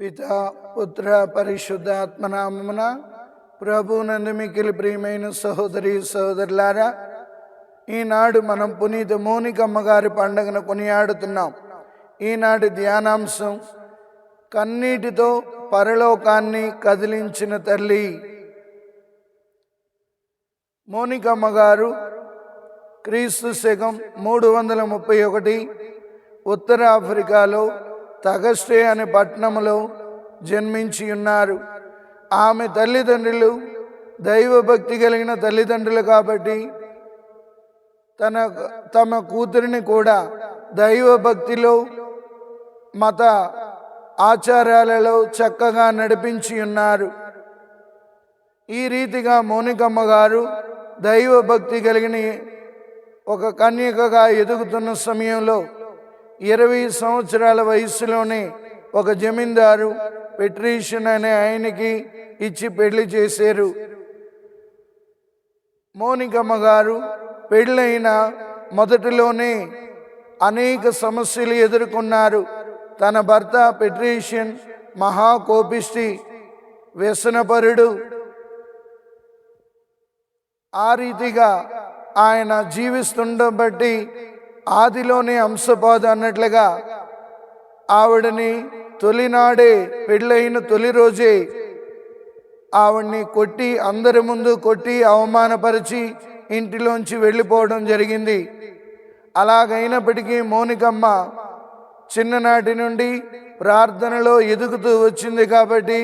పిత పుత్ర పరిశుద్ధాత్మనామమున ప్రభునందు మికిలి ప్రియమైన సహోదరి సహోదరులారా ఈనాడు మనం పునీత మోనికమ్మ గారి పండుగను కొనియాడుతున్నాం. ఈనాటి ధ్యానాంశం కన్నీటితో పరలోకాన్ని కదిలించిన తల్లి మోనికమ్మ గారు క్రీస్తు శకం మూడు వందల ముప్పై ఒకటి ఉత్తర ఆఫ్రికాలో తగస్టే అనే పట్టణంలో జన్మించి ఉన్నారు. ఆమె తల్లిదండ్రులు దైవభక్తి కలిగిన తల్లిదండ్రులు కాబట్టి తన తమ కూతురిని కూడా దైవభక్తిలో మత ఆచారాలలో చక్కగా నడిపించి ఉన్నారు. ఈ రీతిగా మౌనికమ్మ గారు దైవభక్తి కలిగిన ఒక కన్యకగా ఎదుగుతున్న సమయంలో ఇరవై సంవత్సరాల వయసులోనే ఒక జమీందారు పెట్రీషన్ అనే ఆయనకి ఇచ్చి పెళ్ళి చేశారు. మోనికమ్మ గారు పెళ్ళైన మొదటిలోనే అనేక సమస్యలు ఎదుర్కొన్నారు. తన భర్త పెట్రీషియన్ మహాకోపిష్టి వ్యసనపరుడు. ఆ రీతిగా ఆయన జీవిస్తుండడం బట్టి ఆదిలోనే అంశపాదు అన్నట్లుగా ఆవిడని తొలినాడే పెళ్ళైన తొలి రోజే ఆవిడ్ని కొట్టి అందరి ముందు కొట్టి అవమానపరిచి ఇంటిలోంచి వెళ్ళిపోవడం జరిగింది. అలాగైనప్పటికీ మౌనికమ్మ చిన్ననాటి నుండి ప్రార్థనలో ఎదుగుతూ వచ్చింది కాబట్టి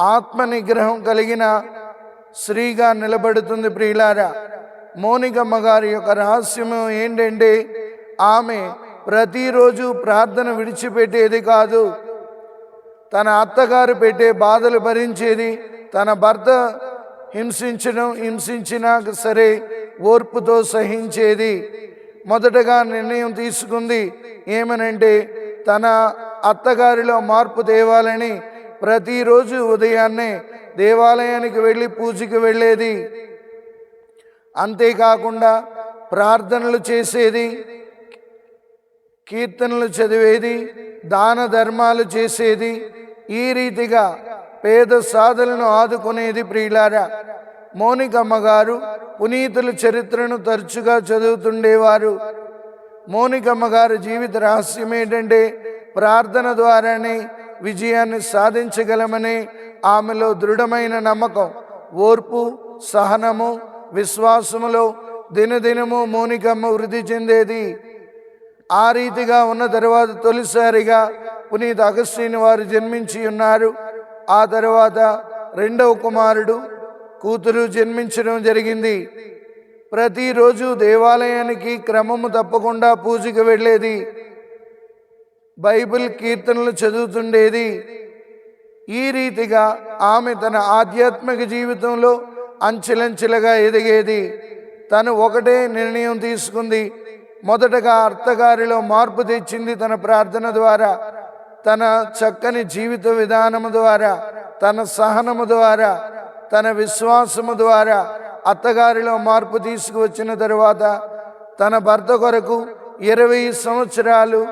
ఆత్మ నిగ్రహం కలిగిన స్త్రీగా నిలబడుతుంది ప్రియులారా. మౌనికమ్మ గారి యొక్క రహస్యము ఏంటంటే ఆమె ప్రతిరోజు ప్రార్థన విడిచిపెట్టేది కాదు. తన అత్తగారు పెట్టే బాధలు భరించేది తన భర్త హింసించడం హింసించినా సరే ఓర్పుతో సహించేది. మొదటగా నిర్ణయం తీసుకుంది ఏమనంటే తన అత్తగారిలో మార్పు తేవాలని ప్రతిరోజు ఉదయాన్నే దేవాలయానికి వెళ్ళి పూజకి వెళ్ళేది. అంతేకాకుండా ప్రార్థనలు చేసేది కీర్తనలు చదివేది దాన ధర్మాలు చేసేది ఈ రీతిగా పేద సాధులను ఆదుకునేది ప్రియులారా. మౌనికమ్మ గారు పునీతుల చరిత్రను తరచుగా చదువుతుండేవారు. మోనికమ్మ గారి జీవిత రహస్యం ఏంటంటే ప్రార్థన ద్వారానే విజయాన్ని సాధించగలమని ఆమెలో దృఢమైన నమ్మకం ఓర్పు సహనము విశ్వాసములో దినదినము మౌనికమ్మ వృద్ధి చెందేది. ఆ రీతిగా ఉన్న తర్వాత తొలిసారిగా పునీత అగస్టిని వారు జన్మించి ఉన్నారు. ఆ తర్వాత రెండవ కుమారుడు కూతురు జన్మించడం జరిగింది. ప్రతిరోజు దేవాలయానికి క్రమము తప్పకుండా పూజకు వెళ్ళేది. బైబిల్ కీర్తనలు చదువుతుండేది. ఈ రీతిగా ఆమె తన ఆధ్యాత్మిక జీవితంలో అంచెలంచెలుగా ఎదిగేది. తను ఒకటే నిర్ణయం తీసుకుంది. మొదటగా అర్థగారిలో మార్పు తెచ్చింది తన ప్రార్థన ద్వారా తన చక్కని జీవిత విధానము ద్వారా తన సహనము ద్వారా తన విశ్వాసము ద్వారా అత్తగారిలో మార్పు తీసుకువచ్చిన తరువాత తన భర్త కొరకు ఇరవై సంవత్సరాలు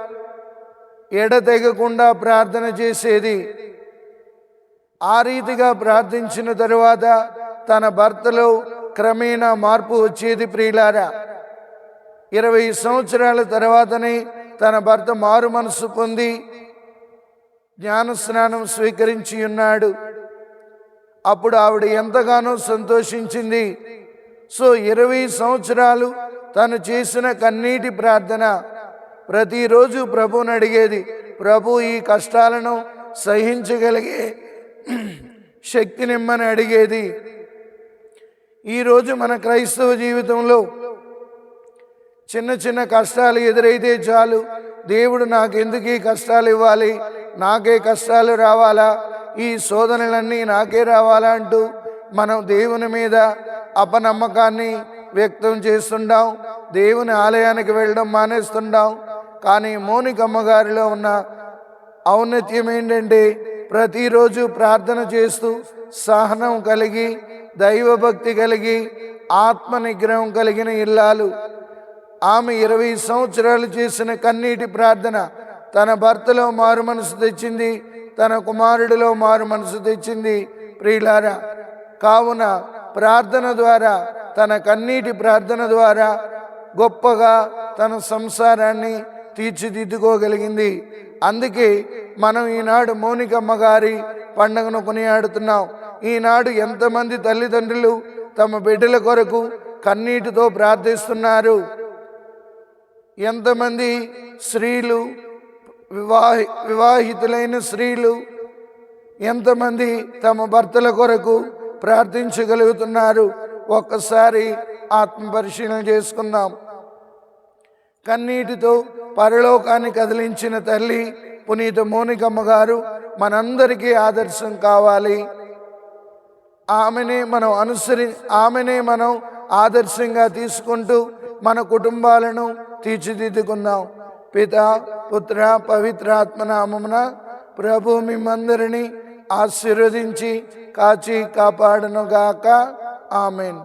ఎడతెగకుండా ప్రార్థన చేసేది. ఆ రీతిగా ప్రార్థించిన తరువాత తన భర్తలో క్రమేణా మార్పు వచ్చేది ప్రియులారా. ఇరవై సంవత్సరాల తర్వాతనే తన భర్త మారు మనసు పొంది జ్ఞానస్నానం స్వీకరించి ఉన్నాడు. అప్పుడు ఆవిడ ఎంతగానో సంతోషించింది. సో ఇరవై సంవత్సరాలు తను చేసిన కన్నీటి ప్రార్థన ప్రతిరోజు ప్రభుని అడిగేది ప్రభు ఈ కష్టాలను సహించగలిగే శక్తినిమ్మని అడిగేది. ఈరోజు మన క్రైస్తవ జీవితంలో చిన్న చిన్న కష్టాలు ఎదురైతే చాలు. దేవుడు నాకెందుకు ఈ కష్టాలు ఇవ్వాలి? నాకే కష్టాలు రావాలా? ఈ శోధనలన్నీ నాకే రావాలా అంటూ మనం దేవుని మీద అపనమ్మకాన్ని వ్యక్తం చేస్తుంటాం. దేవుని ఆలయానికి వెళ్ళడం మానేస్తుంటాం. కానీ మోనికమ్మ గారిలో ఉన్న ఔన్నత్యం ఏంటంటే ప్రతిరోజు ప్రార్థన చేస్తూ సహనం కలిగి దైవభక్తి కలిగి ఆత్మ నిగ్రహం కలిగిన ఇల్లాలు. ఆమె ఇరవై సంవత్సరాలు చేసిన కన్నీటి ప్రార్థన తన భర్తలో మారు మనసు తెచ్చింది తన కుమారుడిలో మారు మనసు తెచ్చింది. ప్రియులారా కావున ప్రార్థన ద్వారా తన కన్నీటి ప్రార్థన ద్వారా గొప్పగా తన సంసారాన్ని తీర్చిదిద్దుకోగలిగింది. అందుకే మనం ఈనాడు మౌనికమ్మ గారి పండుగను కొనియాడుతున్నాం. ఈనాడు ఎంతమంది తల్లిదండ్రులు తమ బిడ్డల కొరకు కన్నీటితో ప్రార్థిస్తున్నారు. ఎంతమంది స్త్రీలు వివాహి వివాహితులైన స్త్రీలు ఎంతమంది తమ భర్తల కొరకు ప్రార్థించగలుగుతున్నారు. ఒక్కసారి ఆత్మ పరిశీలన చేసుకుందాం. కన్నీటితో పరలోకాన్ని కదిలించిన తల్లి పునీత మోనికమ్మ గారు మనందరికీ ఆదర్శం కావాలి. ఆమెనే మనం అనుసరి ఆమెనే మనం ఆదర్శంగా తీసుకుంటూ మన కుటుంబాలను తీర్చిదిద్దుకుందాం. పిత పుత్ర పవిత్రాత్మనామమున ప్రభు మిమ్మందరినీ ఆశీర్వదించి కాచి కాపాడనుగాక. ఆమెన్.